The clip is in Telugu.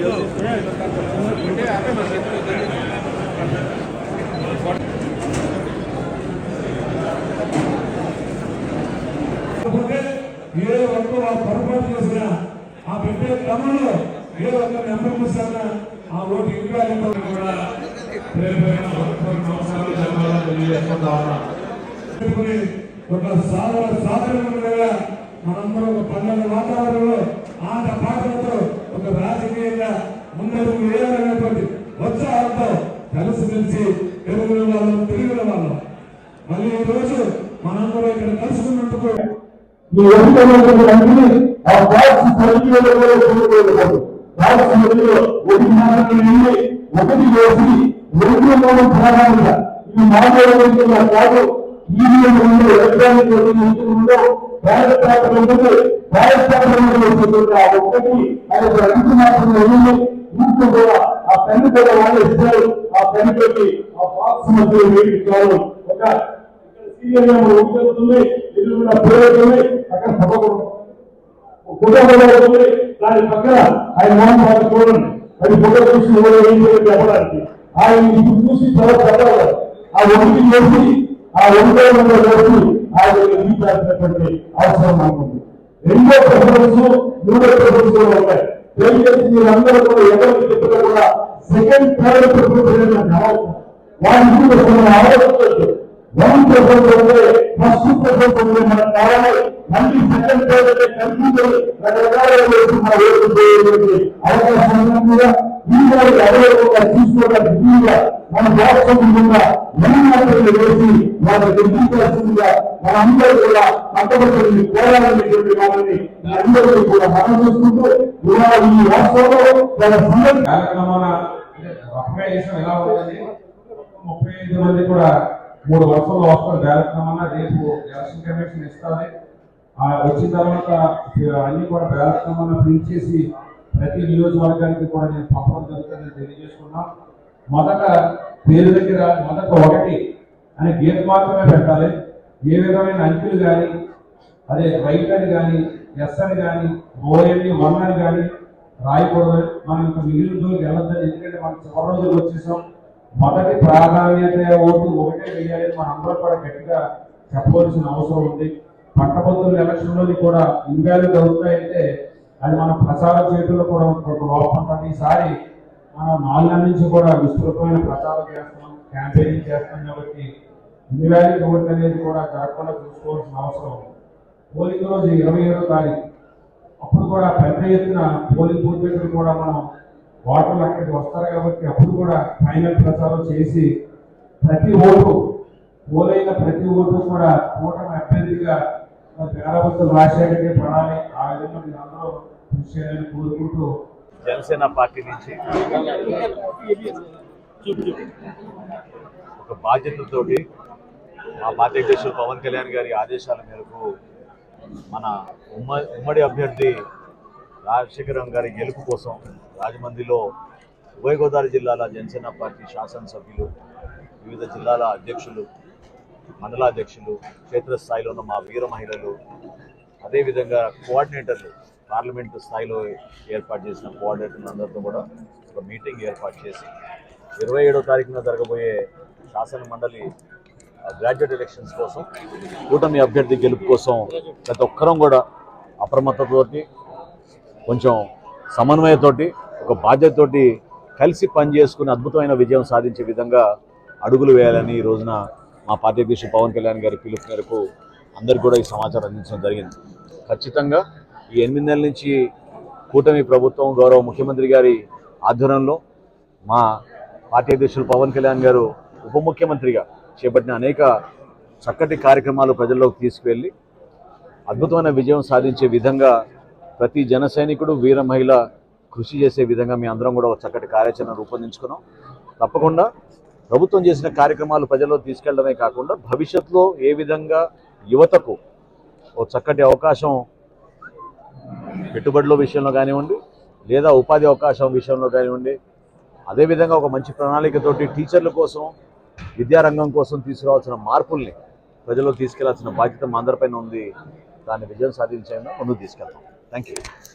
ఏ ఒక్క వాళ్ళు పొరపాటు చేసినా ఆ పెట్టే క్రమంలో ఏ ఒక్క నెంబర్ ఆ ఓటు ఇంకా కూడా ఒక సాధారణ సాధారణ ఈ రోజు కూడా ఇక్కడ కలుసుకున్నందుకు ఈ ఎన్నికలన్నీ ఆ బాక్స్ పరిధిలో కూడా బాక్స్ మధ్యలో ఒకటి మాత్రమే వెళ్ళి ఒకటి వేసి రెండు మూడు ప్రాధాన్యత ఈ మాట్లాడే కాదు ఈవీఎం ఉందో ఎలక్ట్రానిక్ ఓటింగ్ ఉందో భారత పేపర్ ఉంటుంది బ్యాలెట్ పేపర్ ఉంటుంది ఆ ఒక్కటి ఆయన ఒక రెండు మాత్రమే వెళ్ళి ఇంట్లో కూడా ఆ పెన్ను కూడా వాళ్ళు ఇస్తారు. ఆ పెన్ను పెట్టి ఆ బాక్స్ మధ్యలో వేడి చాలు ఒక ఉంటుంది ఇది కూడా పేరుతుంది అక్కడ సభ కుటుంబంలో దాని పక్కన ఆయన మోహన్ బాబు చూడండి. అది ఫోటో చూసి చెప్పడానికి. ఆయన చూసి చాలా చెప్పాలి ఆ ఒకటి చేసి ఆ రెండో వందల వేసి ఆయన గీతాల్సినటువంటి అవసరం మాకుంది. రెండో ప్రిఫరెన్స్ మూడో ప్రిఫరెన్స్ కూడా ఉన్నాయి. దయచేసి మీరందరూ కూడా ఎవరికి చెప్పినా కూడా సెకండ్ థర్డ్ ప్రిఫరెన్స్ వారి ఆలోచించచ్చు వన్ ఫస్ట్ పర్సెంట్ ఉంటే కావాలి మళ్ళీ సెకండ్ థర్డ్ కంప్యూటర్ రకరకాల అవకాశం ఈ వారి తీసుకోవడానికి మన రాష్ట్రంగా మనందరినీ వేసి వాళ్ళకి మనందరూ కూడా కట్టబడి పోరాడనేటువంటి వాళ్ళని అందరికీ కూడా మనం ఇవాళ ఈ రాష్ట్రంలో వాళ్ళ సందర్భం ఎలా ముప్పై ఐదు మంది కూడా మూడు వర్షాలు వస్తారు కార్యక్రమాన రేపు ఎలక్షన్ కమిషన్ ఇస్తుంది. ఆ వచ్చిన తర్వాత అన్ని కూడా కార్యక్రమాన్ని ప్రింట్ చేసి ప్రతి నియోజకవర్గానికి కూడా నేను పంపడం జరుగుతుందని తెలియజేసుకున్నాం. మొదట పేరు దగ్గర మొదట ఒకటి అనే గీత మాత్రమే పెట్టాలి. ఏ విధమైన అంకెలు కానీ అదే రైట్ అని కానీ ఎస్ అని కానీ ఓఎల్ని వన్ అని కానీ రాయకూడదు. మనం ఇంకా మిగిలిన రోజులు వెళ్ళొద్దని ఎందుకంటే మనం చివరి రోజులు వచ్చేసాం. మొదటి ప్రాధాన్యత ఓటు ఒకటే వేయాలని మనం అందరూ కూడా గట్టిగా చెప్పవలసిన అవసరం ఉంది. పట్టభద్రుల ఎలక్షన్లోని కూడా ఇన్వాల్వ్ అవుతాయంటే అది మన ప్రచార చేతుల్లో కూడా ఒక లోపం ఉంటుంది. ఈసారి మనం నాలుగు నుంచి కూడా విస్తృతమైన ప్రచారం చేస్తున్నాం క్యాంపెయినింగ్ చేస్తున్నాం కాబట్టి ఇన్వాల్వ్ ఓట్ అనేది కూడా జరగకుండా చూసుకోవాల్సిన అవసరం ఉంది. పోలింగ్ రోజు ఇరవై ఏడో తారీఖు. అప్పుడు కూడా పెద్ద ఎత్తున పోలింగ్ బూత్ కూడా మనం ఓటర్లు అక్కడికి వస్తారు కాబట్టి అప్పుడు కూడా ఫైనల్ ప్రచారం చేసి ప్రతి ఓటు పోలైన ప్రతి ఓటు కూడా కూటమి అభ్యర్థిగా పేరవతులు రాజశేఖర్కి పడాలి. ఆ విధంగా మీరు అందరూ కృషి చేయాలని కోరుకుంటూ జనసేన పార్టీ నుంచి ఒక బాధ్యతతోటి మా పార్టీ అధ్యక్షులు పవన్ కళ్యాణ్ గారి ఆదేశాల మేరకు మన ఉమ్మ ఉమ్మడి అభ్యర్థి రాజశేఖరం గారి గెలుపు కోసం రాజమండ్రిలో ఉభయ గోదావరి జిల్లాల జనసేన పార్టీ శాసనసభ్యులు వివిధ జిల్లాల అధ్యక్షులు మండలాధ్యక్షులు క్షేత్రస్థాయిలో ఉన్న మా వీర మహిళలు అదేవిధంగా కోఆర్డినేటర్లు పార్లమెంటు స్థాయిలో ఏర్పాటు చేసిన కోఆర్డినేటర్లు అందరితో కూడా ఒక మీటింగ్ ఏర్పాటు చేసి ఇరవై ఏడో తారీఖున జరగబోయే శాసన మండలి గ్రాడ్యుయేట్ ఎలక్షన్స్ కోసం కూటమి అభ్యర్థి గెలుపు కోసం ప్రతి ఒక్కరం కూడా అప్రమత్తతోటి కొంచెం సమన్వయతోటి ఒక బాధ్యతతోటి కలిసి పనిచేసుకుని అద్భుతమైన విజయం సాధించే విధంగా అడుగులు వేయాలని ఈ రోజున మా పార్టీ అధ్యక్షుడు పవన్ కళ్యాణ్ గారి పిలుపు మేరకు అందరికి కూడా ఈ సమాచారం అందించడం జరిగింది. ఖచ్చితంగా ఈ ఎనిమిది నెలల నుంచి కూటమి ప్రభుత్వం గౌరవ ముఖ్యమంత్రి గారి ఆధ్వర్యంలో మా పార్టీ అధ్యక్షులు పవన్ కళ్యాణ్ గారు ఉప ముఖ్యమంత్రిగా చేపట్టిన అనేక చక్కటి కార్యక్రమాలు ప్రజల్లోకి తీసుకువెళ్ళి అద్భుతమైన విజయం సాధించే విధంగా ప్రతి జన సైనికుడు వీర మహిళ కృషి చేసే విధంగా మీ అందరం కూడా ఒక చక్కటి కార్యాచరణ రూపొందించుకున్నాం. తప్పకుండా ప్రభుత్వం చేసిన కార్యక్రమాలు ప్రజల్లో తీసుకెళ్ళడమే కాకుండా భవిష్యత్తులో ఏ విధంగా యువతకు ఒక చక్కటి అవకాశం పెట్టుబడుల విషయంలో కానివ్వండి లేదా ఉపాధి అవకాశం విషయంలో కానివ్వండి అదేవిధంగా ఒక మంచి ప్రణాళికతోటి టీచర్ల కోసం విద్యారంగం కోసం తీసుకురావాల్సిన మార్పుల్ని ప్రజల్లో తీసుకెళ్ళాల్సిన బాధ్యత మా అందరిపైన ఉంది. దాన్ని విజయం సాధించేందుకు ముందుకు తీసుకెళ్తాం. Thank you.